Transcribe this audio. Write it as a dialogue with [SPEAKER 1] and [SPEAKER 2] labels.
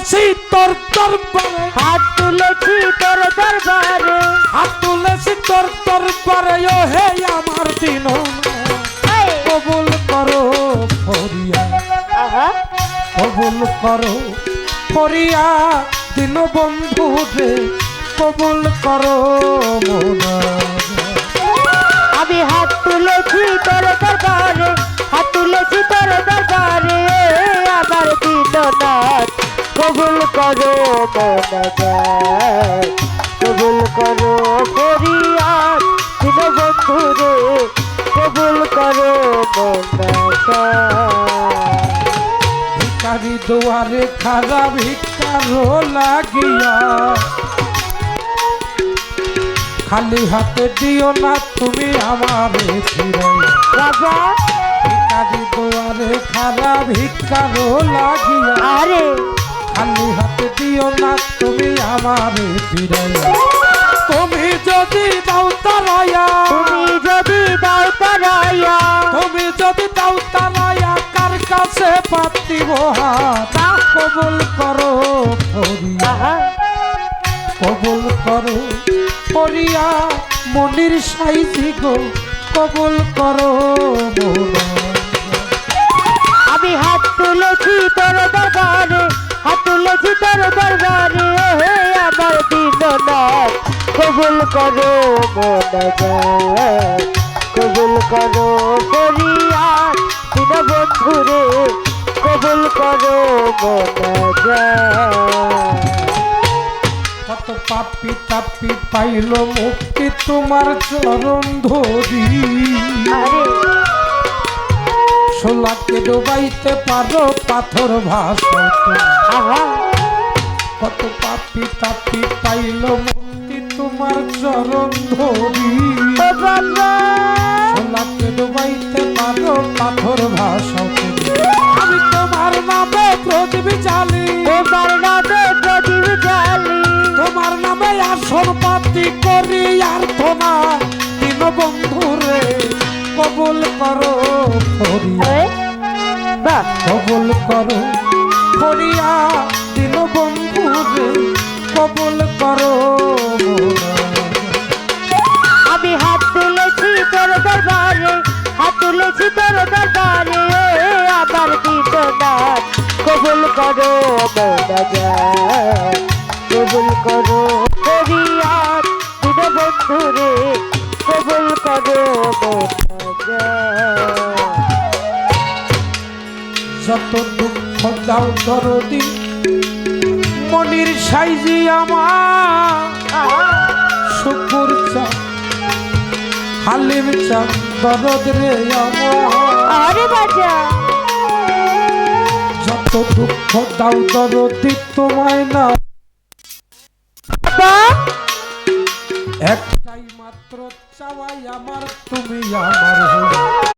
[SPEAKER 1] তুলেছি তোর দরবারে।
[SPEAKER 2] হাত তুলেছি তোর দরবারে।
[SPEAKER 1] হাত তুলেছি তোর দরবারে ও হে আমার দিন কবুল করো ফরিয়া। কবুল করো ফরিয়া। দিন বন্ধু রে কবুল করো মোনা
[SPEAKER 2] কবুল করো ফরিয়াদ দিন বন্ধু রে কবুল করো
[SPEAKER 1] ভিকারি দুয়ারে খারা ভিকারো লাগিয়া খালি হাতে দিও না তুমি আমারে
[SPEAKER 2] রাজা?
[SPEAKER 1] ভিকারি দুয়ারে খারা ভিকারো লাগিয়া
[SPEAKER 2] আরে
[SPEAKER 1] খালি হাতে দিও না তুমি আমারে ফিরাইয়া তুমি যদি দাও তারায়া
[SPEAKER 2] তুমি যদি দাও তারাইয়া
[SPEAKER 1] তুমি যদি দাও তারায়া কার কাছে পাতিব হাত? কবুল করো ফরিয়া কবুল করো ফরিয়া মনির সাইজি গো কবুল করো মোরা
[SPEAKER 2] কবুল করো কবুল করো ফরিয়াদ দিন বন্ধু রে কবুল করো
[SPEAKER 1] কত পাপি তাপি পাইল মুক্তি তোমার চরণ ধরি। সোলাকে ডোবাইতে পারো পাথর
[SPEAKER 2] আহা।
[SPEAKER 1] কত পাপি তাপি পাইল মুক্তি তোমার চরণ ধরি সোলাকে ডোবাইতে পারো পাথর ভাষা আমি তোমার নামে প্রদীপ জালি
[SPEAKER 2] তোমার নামে প্রদীপ জালি
[SPEAKER 1] তোমার নামে আসন পাতি করি আর তোমা দিন বন্ধু রে কবুল করো কবুল করো ফরিয়া দিন বন্ধু রে কবুল করো
[SPEAKER 2] মনাজাত কবুল করো ফরিয়াদ দিন বন্ধু রে কবুল করো
[SPEAKER 1] যত দুঃখ দাও দরদি মনির সাইজি আমার। শুকুর চা, হালিম চা, দরদ রে আমার।
[SPEAKER 2] আরে বাজা।
[SPEAKER 1] দুঃখ দাও দরদি তোমায় না। একটাই মাত্র চাওয়াই আমার তুমি আমার